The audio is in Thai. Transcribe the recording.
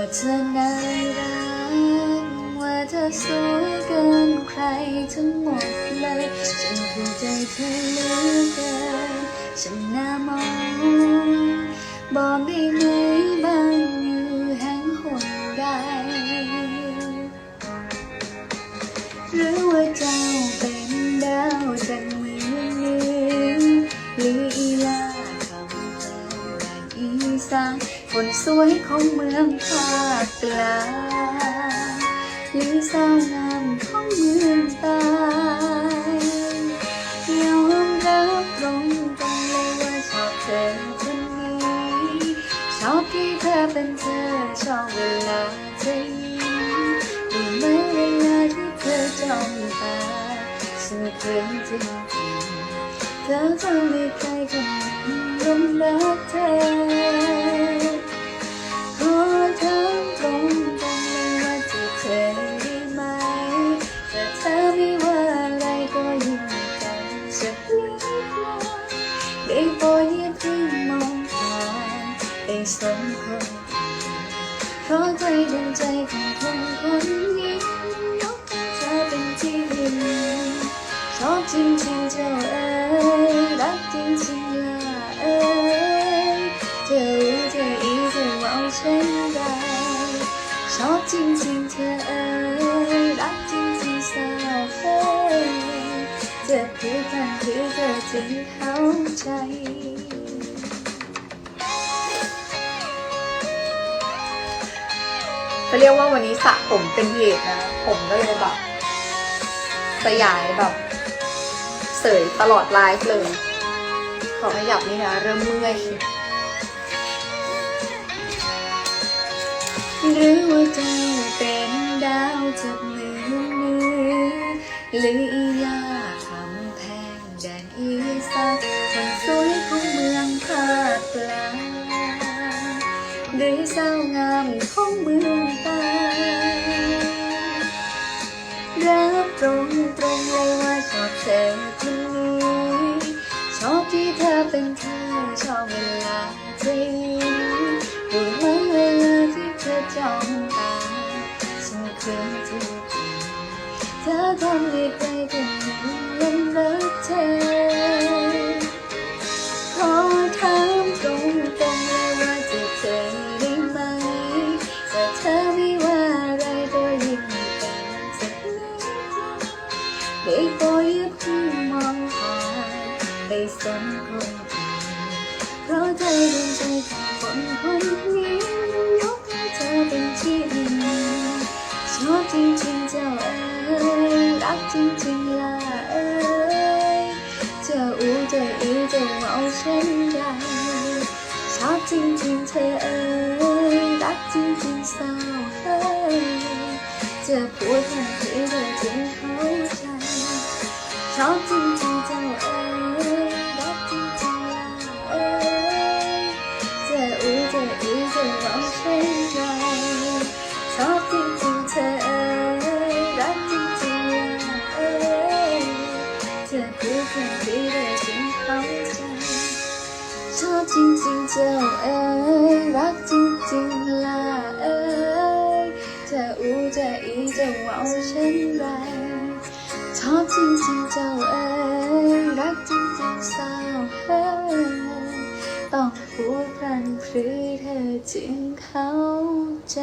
เธอน่ารักว่าเธอสวยเกินใครทั้งหมดเลยฉันภูมิใจเธอเหลือเกินฉันน่ามองบอกไม่มีบ้านอยู่แห่งหนใดหรือว่าเจ้าเป็นดาวจากเมืองเหนือหรืออีลาคำแพงแดนอีสาน คนสวยของเมืองภาคกลางหรือสาวงามของเมืองใต้ยอมรับตรงกันเลยว่าชอบเธอคนนี้ ชอบที่เธอเป็นเธอชอบเวลาเธอยิ้มดูเหมื่อเวลาที่เธอจ้องตาฉันเคยจริงจเธอทำให้ใครคนหนึ่งหลงรักเธอ โปรดอย่าเพิ่งมองผ่านไอ้สองคนเพราะใจดวงใจของคนคนนี้ยกให้เธอเป็นที่หนึ่งชอบจริงๆเจ้าเอ๋ยรักจริงๆล่ะเอ๋ยเธอรู้เธออีเธอว่าฉันได้ชอบจริงๆเธอ เธอจึงเข้าใจ จะเรียกว่าวันนี้สระผมเป็นเหตุนะ ผมก็เลยแบบสยายแบบเสยตลอดไลฟ์เลย ขอขยับนี่นะ เริ่มเมื่อยหรือว่าเจ้าเป็นดาวจากมือมือหรือ หรือสาวงามของเมืองใต้รับตรงตรงเลยว่าชอบเธอคนนี้ชอบที่เธอเป็นเธอชอบเวลาเธอยิ้มดูเหมเวลาที่เธอจ้องตาฉันเคยจริงจริงเธอทำให้ ปรดอย่มองผ่านไปสนคนอื่นเพราะใจดวงใจของคนคนนี้ยกให้เธอเป็นที่หนึ่งชอบจริงๆเจ้าเอ๋ยรักจริงๆล่ะเอ๋ยจะอู้จะอีจะเอาฉันได้ชอบจริงๆเธอเอ่ยรักจริงๆสาวเอ้ยจะพูดทันทีเธอจึงเข้าใจ ชอบจริงๆเจ้าเอ่ยรักจริงๆล่ะเอ้ยจะอู้จะอีจะเอาฉันได้ชอบจริงๆเธอเอ่ยรัก ชอบจริงจชอบจริงเจ้าเอ๋ยรักจริงจริงสาวเฮ้ยต้องพูดกันพรีเธอจึงเข้าใจ